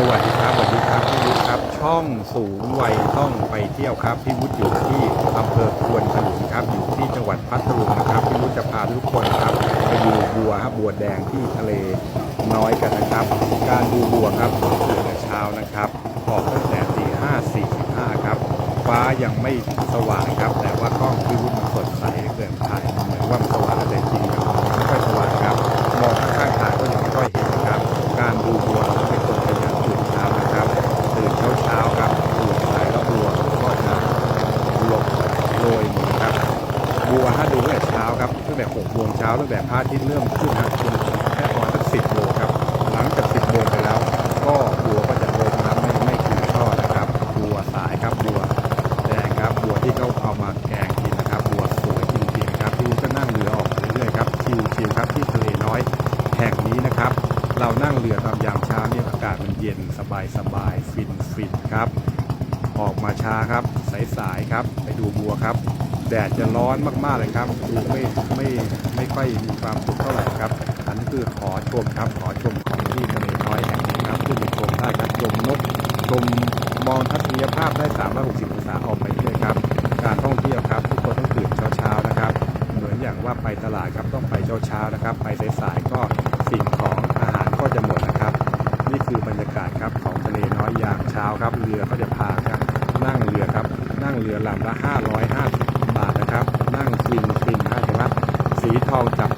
สวัสดีครับสวัสดีครับพี่วุฒิครับ ช่องสูงวัยต้องไปเที่ยวครับพี่วุฒิอยู่ที่อำเภอควนขนุนครับอยู่ที่จังหวัดพัทลุงนะครับพี่วุฒิจะพาทุกคนครับไปดูบัวครับบัวแดงที่ทะเลน้อยกันนะครับ การดูบัวครับตื่นแต่เช้านะครับออกตั้งแต่ตีห้าสี่สิบห้าครับฟ้ายังไม่สว่างครับ แต่ว่ากล้องพี่วุฒิมันสดใสเตือเกินถ่ายเหมือนว่ามันสว่างแต่จริงครับ บัวถ้าดูตั้งแต่เช้าครับตั้งแต่หกโมงเช้าตั้งแต่พระอาทิตย์เริ่มขึ้นนะจนถึงแค่ประมาณสักสิบโมงครับ หลังจากสิบโมงไปแล้ว ก็บัวก็จะลงน้ำไม่ไม่คืนช่อนะครับบัวสายครับบัวแดงครับบัวที่เขาเอามาแกงกินนะครับบัวสวยจริงๆครับพี่ก็นั่งเรือออกไปเรื่อยๆครับชิวๆครับที่ทะเลน้อยแห่งนี้นะครับ เรานั่งเรือตามยามเช้าเนี่ยอากาศมันเย็นสบายสบายฟินฟินครับ ออกมาช้าครับสายๆครับ ไปดูบัวครับ แดดจะร้อนมากๆเลยครับดูไม่ไม่ไม่ค่อยมีความสุขเท่าไหร่ครับ อันนี้คือขอชมครับ ขอชมของที่ทะเลน้อยแห่งนี้ครับซึ่งชมได้ครับชมนกชมมองทัศนียภาพได้ 360 องศาออกไปด้วยครับ การท่องเที่ยวครับทุกคนต้องตื่นเช้าๆนะครับ เหมือนอย่างว่าไปตลาดครับต้องไปเช้าๆนะครับ ไปสายๆก็สิ่งของอาหารก็จะหมดนะครับ นี่คือบรรยากาศครับของทะเลน้อยยามเช้าครับเรือก็จะพาครับนั่งเรือครับนั่งเรือลำละ5 5 สี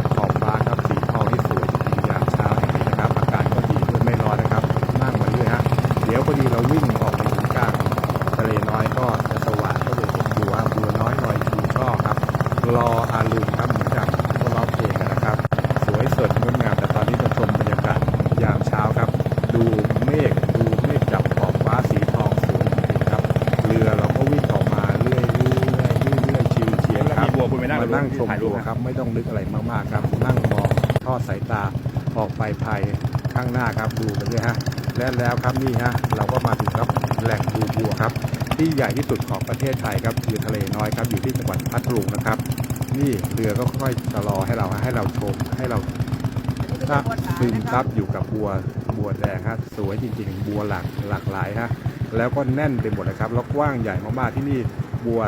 นั่งมานั่งชมดูนะครับ ไม่ต้องนึกอะไรมากๆครับ นั่งมองทอดสายตาออกไปภายข้างหน้าครับดูไปเรื่อยฮะและแล้วครับนี่ฮะเราก็มาถึงครับแหล่งดูบัวครับ ที่ใหญ่ที่สุดของประเทศไทยครับคือทะเลน้อยครับอยู่ที่จังหวัดพัทลุงนะครับ นี่เรือก็ค่อยชะลอให้เราให้เราชมให้เราซาซึมซับอยู่กับบัวบัวแดงฮะสวยจริงๆ บัวหลากหลากหลายฮะแล้วก็แน่นไปหมดนะครับแล้วกว้างใหญ่มากๆที่นี่บัว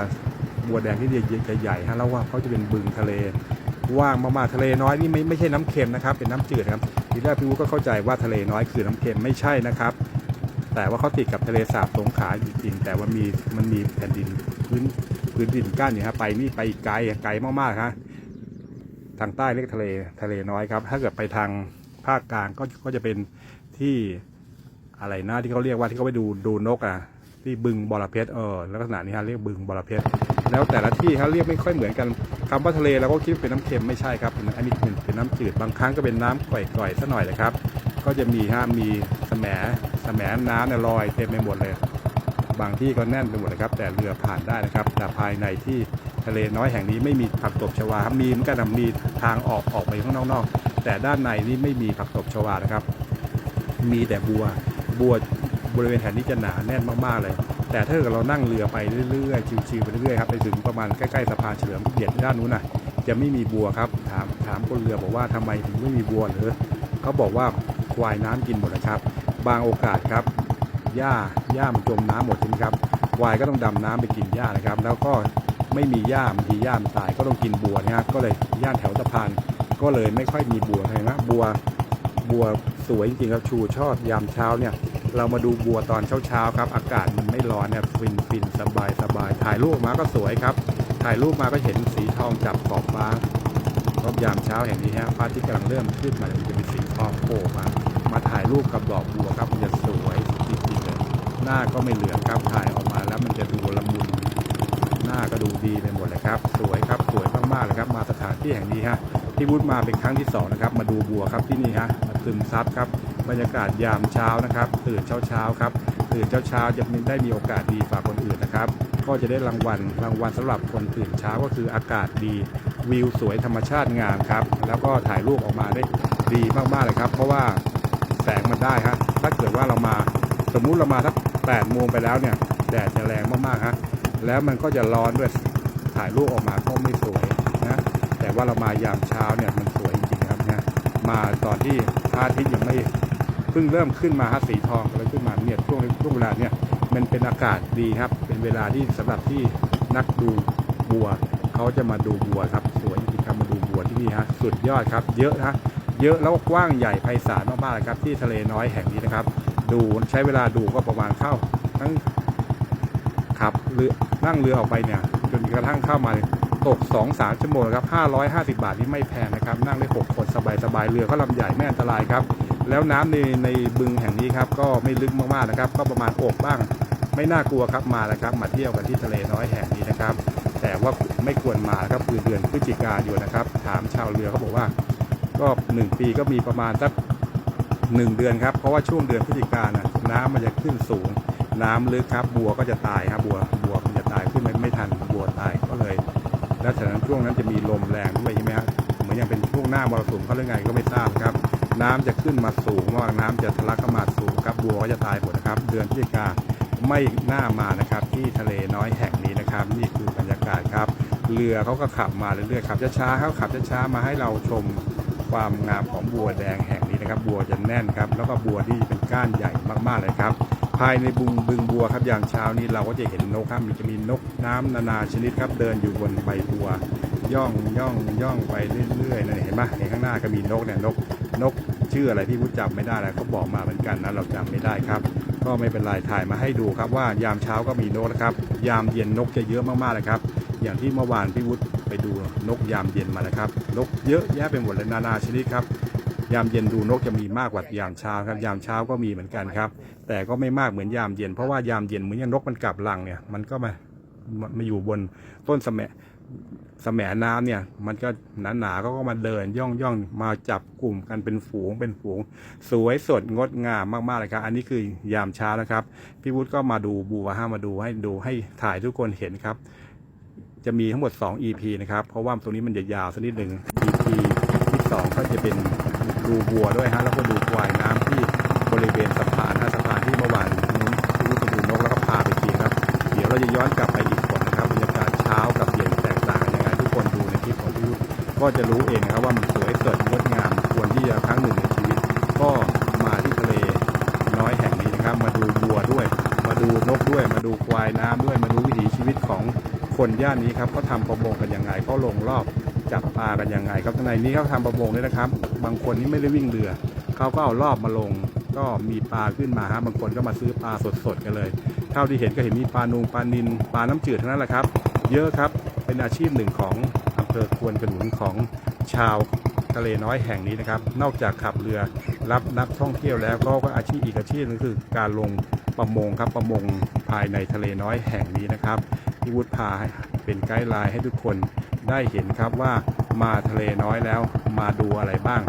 บัวแดงที่นี่จะใหญ่ฮะแล้วว่าเขาจะเป็นบึงทะเลว้างมากๆทะเลน้อยนี่ไม่ไม่ใช่น้ำเค็มนะครับ เป็นน้ำจืดครับทีแรกพี่วุฒิก็เข้าใจว่าทะเลน้อยคือน้ำเค็มไม่ใช่นะครับ แต่ว่าเขาติดกับทะเลสาบสงขลาจริงๆแต่ว่ามีมันมีแผ่นดินพื้นพื้นดินกั้นอยู่ฮะไปนี่ไปอีกไกลไกลมากๆฮะทางใต้เรียกทะเลทะเลน้อยครับ ถ้าเกิดไปทางภาคกลางก็ก็จะเป็นที่อะไรนะที่เขาเรียกว่าที่เขาไปดูดูนกอะที่บึงบอระเพ็ดเออลักษณะนี้ฮะเรียกบึงบอระเพ็ด แล้วแต่ละที่เขาเรียกไม่ค่อยเหมือนกันคำว่าทะเลเราก็คิดเป็นน้ำเค็มไม่ใช่ครับอันนี้เป็นเป็นน้ำจืดบางครั้งก็เป็นน้ำก่อยๆซะหน่อยเลยครับ ก็จะมีฮะมีแสมแสมน้ำเนี่ยลอยเต็มไปหมดเลย บางที่ก็แน่นไปหมดเลยครับ แต่เรือผ่านได้นะครับแต่ภายในที่ทะเลน้อยแห่งนี้ไม่มีผักตบชวาครับมีมือนกันนะมีทางออกออกไปข้างนอกๆแต่ด้านในนี่ไม่มีผักตบชวานะครับ มีแต่บัวบัวบริเวณแถบนี้จะหนาแน่นมากๆเลย แต่ถ้าเกิดเรานั่งเรือไปเรื่อยๆชิวๆไปเรื่อยๆครับไปถึงประมาณใกล้ๆสะพานเฉลิมเกียรติด้านนู้นน่ะจะไม่มีบัวครับถามถามคนเรือบอกว่าทำไมถึงไม่มีบัวหรือเขาบอกว่าควายน้ำกินหมดนะครับ บางโอกาสครับหญ้าหญ้ามันจมน้ำหมดจริงครับควายก็ต้องดำน้ำไปกินหญ้านะครับ แล้วก็ไม่มีหญ้าบางทีหญ้ามันตายก็ต้องกินบัวนะครับก็เลยย่านแถวสะพานก็เลยไม่ค่อยมีบัวเห็นไหมบัวบัวสวยจริงๆครับชูชอดยามเช้าเนี่ย เรามาดูบัวตอนเช้าๆครับ อากาศมันไม่ร้อนเนี่ยฟินฟินสบายสบายถ่ายรูปมาก็สวยครับ ถ่ายรูปมาก็เห็นสีทองจับขอบฟ้ารอบยามเช้าแห่งนี้ฮะพระอาทิตย์กำลังเริ่มขึ้นมามันจะเป็นสีทองโผล่มามาถ่ายรูปกับดอกบัวครับมันจะสวยจริงๆเลยหน้าก็ไม่เหลืองครับถ่ายออกมาแล้วมันจะดูละมุนหน้าก็ดูดีไปหมดเลยครับ สวยครับสวยมากๆเลยครับ มาสถานที่แห่งนี้ฮะที่วุฒมาเป็นครั้งที่สองนะครับมาดูบัวครับที่นี่ฮะมาซึมซับครับ บรรยากาศยามเช้านะครับ ตื่นเช้าเช้าๆครับตื่นเช้าเช้าๆจะมีได้มีโอกาสดีฝากคนอื่นนะครับ ก็จะได้รางวัลรางวัลสำหรับคนตื่นเช้าก็คืออากาศดีวิวสวยธรรมชาติงามครับ แล้วก็ถ่ายรูปออกมาได้ดีมากๆเลยครับ เพราะว่าแสงมันได้ฮะถ้าเกิดว่าเรามาสมมุติเรามาสักแปดโมงไปแล้วเนี่ยแดดจะแรงมากๆฮะแล้วมันก็จะร้อนด้วยถ่ายรูปออกมาก็ไม่สวยนะแต่ว่าเรามายามเช้าเนี่ยมันสวยจริงๆครับนี่ยมาตอนที่พระอาทิตย์ยังไม่ เพิ่งเริ่มขึ้นมาฮะสีทองแล้วขึ้นมาเนี่ยช่วงช่วงเวลาเนี่ยมันเป็นอากาศดีครับ เป็นเวลาที่สำหรับที่นักดูบัวเขาจะมาดูบัวครับ สวยจริงครับมาดูบัวที่นี่ฮะสุดยอดครับ เยอะนะเยอะแล้วกว้างใหญ่ไพศาลมากๆครับ ที่ทะเลน้อยแห่งนี้นะครับ ดูใช้เวลาดูก็ประมาณเข้าทั้งขับเรือนั่งเรือออกไปเนี่ยจนกระทั่งเข้ามาเนี่ยตก 2 3 ชั่วโมงครับ550 บาทนี่ไม่แพงนะครับ นั่งได้ 6 คนสบายๆเรือก็ลำใหญ่ไม่อันตรายครับ แล้วน้ำในในบึงแห่งนี้ครับก็ไม่ลึกมากๆนะครับ ก็ประมาณอกบ้าง ไม่น่ากลัวครับมาแล้วครับมาเที่ยวกันที่ทะเลน้อยแห่งนี้นะครับ แต่ว่าไม่ควรมาครับคือเดือนพฤศจิกายนนะครับ ถามชาวเรือเขาบอกว่า ก็หนึ่งปีก็มีประมาณสักหนึ่งเดือนครับ เพราะว่าช่วงเดือนพฤศจิกายนน่ะน้ำมันจะขึ้นสูง น้ำลึกครับ บัวก็จะตายครับบัวบัวมันจะตายขึ้นไม่ไม่ทันบัวตายก็เลย แล้วฉะนั้นช่วงนั้นจะมีลมแรงด้วยใช่ไหมครับเหมือนยังเป็นช่วงหน้ามรสุมเขาเรื่องไงก็ไม่ทราบครับ น้ำจะขึ้นมาสูงมากน้ำจะทะลักเข้ามาสูงครับบัวก็จะตายหมดนะครับ เดือนพฤศจิกาไม่น่ามานะครับ ที่ทะเลน้อยแห่งนี้นะครับ นี่คือบรรยากาศครับ เรือเขาก็ขับมาเรื่อยๆขับช้าๆเขาขับช้าๆมาให้เราชมความงามของบัวแดงแห่งนี้นะครับ บัวจะแน่นครับ แล้วก็บัวที่เป็นก้านใหญ่มากๆเลยครับายในบึงบึงบัวครับอย่างเช้านี้เราก็จะเห็นนกครับมีจะมีนกน้ำนานาชนิดครับเดินอยู่บนใบบัว ย่องย่องย่องไปเรื่อยๆนะเห็นไหมเห็นข้างหน้าก็มีนกเนี่ยนกนกชื่ออะไรที่ผู้จำไม่ได้แล้วเขาบอกมาเหมือนกันนะเราจำไม่ได้ครับ ก็ไม่เป็นไรถ่ายมาให้ดูครับว่ายามเช้าก็มีนกนะครับยามเย็นนกจะเยอะมากๆเลยครับ อย่างที่เมื่อวานพี่วุฒิไปดูนกยามเย็นมานะครับ นกเยอะแยะไปหมดเลยนานาชนิดครับ ยามเย็นดูนกจะมีมากกว่ายามเช้าครับ ยามเช้าก็มีเหมือนกันครับ แต่ก็ไม่มากเหมือนยามเย็น เพราะว่ายามเย็นเหมือนอย่างนกมันกลับรังเนี่ย มันก็มามาอยู่บนต้นสะแมะสะแหมน้ำเนี่ย มันก็หนาหนาก็ก็มาเดินย่องย่องมาจับกลุ่มกันเป็นฝูงเป็นฝูง สวยสดงดงามมากๆเลยครับ อันนี้คือยามเช้านะครับ พี่วุฒิก็มาดูบัวห้ามาดูให้ดูให้ถ่ายทุกคนเห็นครับ จะมีทั้งหมด 2 EP นะครับ เพราะว่าตรงนี้มันจะยาวสักนิดหนึ่ง EP ที่2ก็จะเป็น ดูบัวด้วยฮะแล้วก็ดูควายน้ำที่บริเวณสะพานฮะสะพานที่เมื่อวานนุ้นรู้ไปดูนกแล้วก็พาไปกินครับ เดี๋ยวเราจะย้อนกลับไปอีกคนนะครับบรรยากาศเช้ากับเย็นแตกต่างกันยังไงทุกคนดูในคลิปของพี่วุก็จะรู้เองนะครับว่ามันสวยสดงดงามควรที่จะครั้งหนึ่งในชีวิต ก็มาที่ทะเลน้อยแห่งนี้นะครับ มาดูบัวด้วย มาดูนกด้วย มาดูควายน้ำด้วยมาดูวิถีชีวิตของคนย่านนี้ครับเขาทำประมงกันยังไงเขาลงรอบ จับปลากันยังไงครับข้างในนี้เขาทำประมงด้วยนะครับ บางคนนี่ไม่ได้วิ่งเรือเขาก็เอารอบมาลง ก็มีปลาขึ้นมาฮะบางคนก็มาซื้อปลาสดๆกันเลย เท่าที่เห็นก็เห็นมีปลานูงปลานินปลาน้ำจืดทั้งนั้นแหละครับ เยอะครับเป็นอาชีพหนึ่งของอำเภอควนขนุนของชาวทะเลน้อยแห่งนี้นะครับ นอกจากขับเรือรับนักท่องเที่ยวแล้วก็อาชีพอีกอาชีพนึงคือการลงประมงครับประมงภายในทะเลน้อยแห่งนี้นะครับพี่วุฒิพาเป็นไกด์ไลน์ให้ทุกคน ได้เห็นครับว่ามาทะเลน้อยแล้วมาดูอะไรบ้าง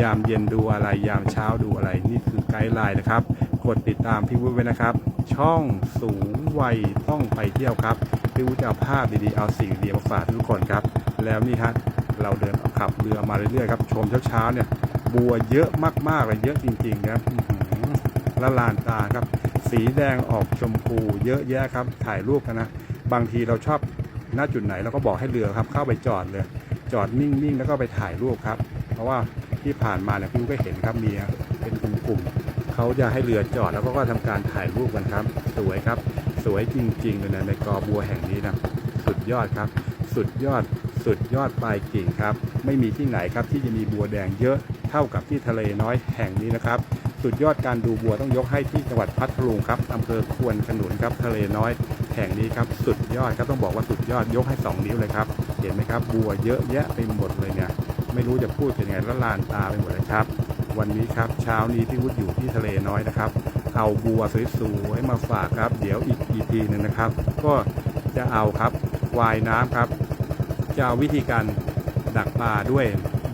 ยามเย็นดูอะไร ยามเช้าดูอะไร นี่คือไกด์ไลน์นะครับ กดติดตามพี่วุฒิไว้นะครับ ช่องสูงวัยต้องไปเที่ยวครับ พี่วุฒิจะเอาภาพดีๆ เอาสิ่งดีมาฝากทุกคนครับ แล้วนี่ฮะเราเดินขับเรือมาเรื่อยๆครับ ชมเช้าๆเนี่ย บัวเยอะมากๆเลยเยอะจริงๆครับละลานตาครับ สีแดงออกชมพูเยอะแยะครับ ถ่ายรูปกันนะ บางทีเราชอบ หน้าจุดไหนเราก็บอกให้เรือครับ เข้าไปจอดเลยจอดนิ่งๆ แล้วก็ไปถ่ายรูปครับ เพราะว่าที่ผ่านมาเนี่ยพี่ก็เห็นครับมีเป็นกลุ่มๆเขาจะให้เรือจอดแล้วก็ก็ทำการถ่ายรูปกันครับ สวยครับ สวยจริงๆเลยนะในกอบัวแห่งนี้นะสุดยอดครับ สุดยอดสุดยอดปลายกิ่งครับ ไม่มีที่ไหนครับที่จะมีบัวแดงเยอะเท่ากับที่ทะเลน้อยแห่งนี้นะครับ สุดยอดการดูบัวต้องยกให้ที่จังหวัดพัทลุงครับอำเภอควนขนุนครับทะเลน้อยแห่งนี้ครับสุดยอดครับต้องบอกว่าสุดยอดยกให้สองนิ้วเลยครับ เห็นไหมครับ บัวเยอะแยะไปหมดเลยเนี่ยไม่รู้จะพูดยังไงละลานตาไปหมดเลยครับ วันนี้ครับเช้านี้ที่วุฒิอยู่ที่ทะเลน้อยนะครับ เอาบัวสวยๆมาฝากครับ เดี๋ยวอีกอีพีหนึ่งนะครับ ก็จะเอาครับวายน้ำครับ จะเอาวิธีการดักปลาด้วย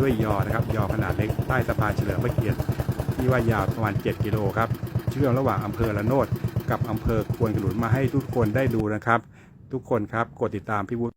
ด้วยยอนะครับ ยอขนาดเล็กใต้สะพานเฉลิมพระเกียรติ ที่ว่ายาวประมาณ 7 กิโลครับเชื่อมระหว่างอำเภอละโนดกับอำเภอควนขนุนมาให้ทุกคนได้ดูนะครับ ทุกคนครับกดติดตามพี่วุฒิ